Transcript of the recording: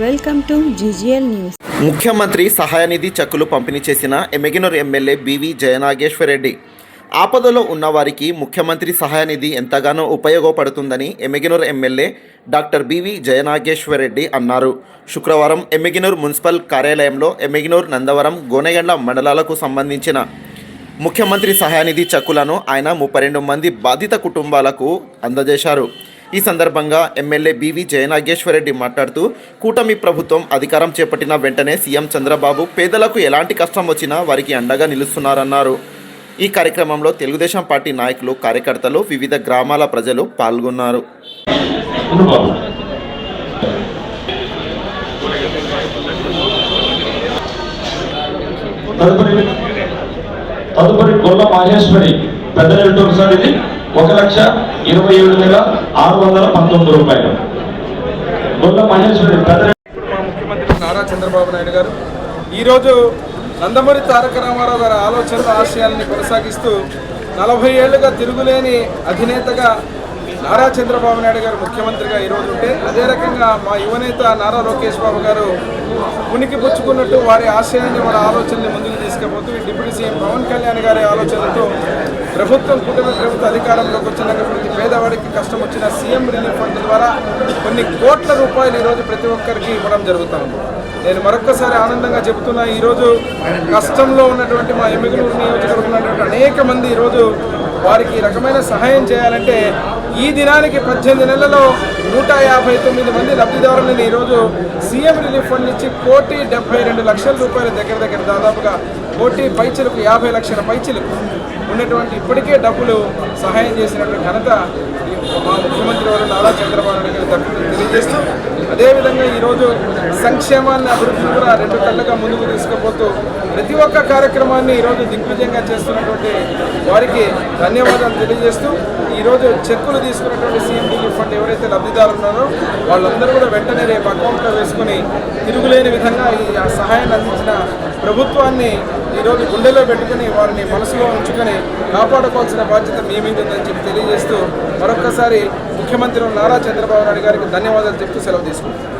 Welcome to GGL news. ముఖ్యమంత్రి సహాయనిధి చెక్కులు పంపిణీ చేసిన Yemmiganur MLA B V Jayanageshwar Reddy ఆపదలో ఉన్నవారికి ముఖ్యమంత్రి సహాయనిధి ఎంతగానో ఉపయోగపడుతుందని Yemmiganur MLA doctor B V Jayanageshwar Reddy అన్నారు. శుక్రవారం ఎమ్మెగినూర్ మున్సిపల్ కార్యాలయంలో ఎమ్మెగినూర్ నందవరం గోనెగండ్ల మండలాలకు సంబంధించిన ముఖ్యమంత్రి సహాయనిధి చెక్కులను ఆయన ముప్పై రెండు మంది బాధిత కుటుంబాలకు అందజేశారు. ఈ సందర్భంగా ఎమ్మెల్యే బివి జయనాగేశ్వరరెడ్డి మాట్లాడుతూ కూటమి ప్రభుత్వం అధికారం చేపట్టిన వెంటనే సీఎం చంద్రబాబు పేదలకు ఎలాంటి కష్టం వచ్చినా వారికి అండగా నిలుస్తున్నారన్నారు. ఈ కార్యక్రమంలో తెలుగుదేశం పార్టీ నాయకులు కార్యకర్తలు వివిధ గ్రామాల ప్రజలు పాల్గొన్నారు. తదుపరి తదుపరి గొల్ల మహేశ్వరి పెద్ద నెల్లూరు సార్ ఇది. ఒక లక్ష ఇరవై ఏడు వేల ఆరు వందల పంతొమ్మిది రూపాయలు. గొల్ల మహేశ్వరి మా ముఖ్యమంత్రి నారా చంద్రబాబు నాయుడు గారు ఈరోజు నందమూరి తారక రామారావు గారి ఆలోచనలు ఆశయాల్ని కొనసాగిస్తూ నలభై ఏళ్ళుగా తిరుగులేని అధినేతగా నారా చంద్రబాబు నాయుడు గారు ముఖ్యమంత్రిగా ఈరోజు ఉంటే అదే రకంగా మా యువనేత నారా లోకేష్ బాబు గారు ఉనికి పుచ్చుకున్నట్టు వారి ఆశయాన్ని వారి ఆలోచనని ముందుకు తీసుకుపోతూ ఈ డిప్యూటీ సీఎం పవన్ కళ్యాణ్ గారి ఆలోచనతో ప్రభుత్వం కుటుంబ ప్రభుత్వ అధికారంలోకి వచ్చినాక ప్రతి పేదవాడికి కష్టం వచ్చిన సీఎం రిలీఫ్ ఫండ్ ద్వారా కొన్ని కోట్ల రూపాయలు ఈరోజు ప్రతి ఒక్కరికి ఇవ్వడం జరుగుతుంది నేను మరొక్కసారి ఆనందంగా చెబుతున్నా ఈరోజు కష్టంలో ఉన్నటువంటి మా ఎమ్మిగనూరు నియోజకవర్గం ఉన్నటువంటి అనేక మంది ఈరోజు వారికి ఈ రకమైన సహాయం చేయాలంటే ఈ దినానికి పద్దెనిమిది నెలల్లో నూట యాభై తొమ్మిది మంది లబ్ధిదారులను ఈరోజు సీఎం రిలీఫ్ ఫండ్ ఇచ్చి కోటి డెబ్బై రెండు లక్షల రూపాయల దగ్గర దగ్గర దాదాపుగా కోటి పైచలకు యాభై లక్షల పైచలకు ఉన్నటువంటి ఇప్పటికే డబ్బులు సహాయం చేసినటువంటి ఘనత మా ముఖ్యమంత్రి వారు నారా చంద్రబాబు నాయుడు గారు తెలియజేస్తూ అదేవిధంగా ఈరోజు సంక్షేమాన్ని అభివృద్ధిని కూడా రెండు కళ్ళగా ముందుకు తీసుకుపోతూ ప్రతి ఒక్క కార్యక్రమాన్ని ఈరోజు దిగ్విజయంగా చేస్తున్నటువంటి వారికి ధన్యవాదాలు తెలియజేస్తూ ఈరోజు చెక్కులు తీసుకున్నటువంటి సీఎం రిలీఫ్ ఫండ్ ఎవరైతే లబ్ధిదారులు ఉన్నారో వాళ్ళందరూ కూడా వెంటనే రేపు అకౌంట్లో వేసుకుని తిరుగులేని విధంగా ఈ ఆ సహాయాన్ని అందించిన ప్రభుత్వాన్ని ఈరోజు గుండెలో పెట్టుకుని వారిని మనసులో ఉంచుకొని కాపాడుకోవాల్సిన బాధ్యత మీ మీద ఉందని చెప్పి తెలియజేస్తూ మరొక్కసారి ముఖ్యమంత్రి నారా చంద్రబాబు నాయుడు గారికి ధన్యవాదాలు చెప్తూ సెలవు తీసుకుంటాం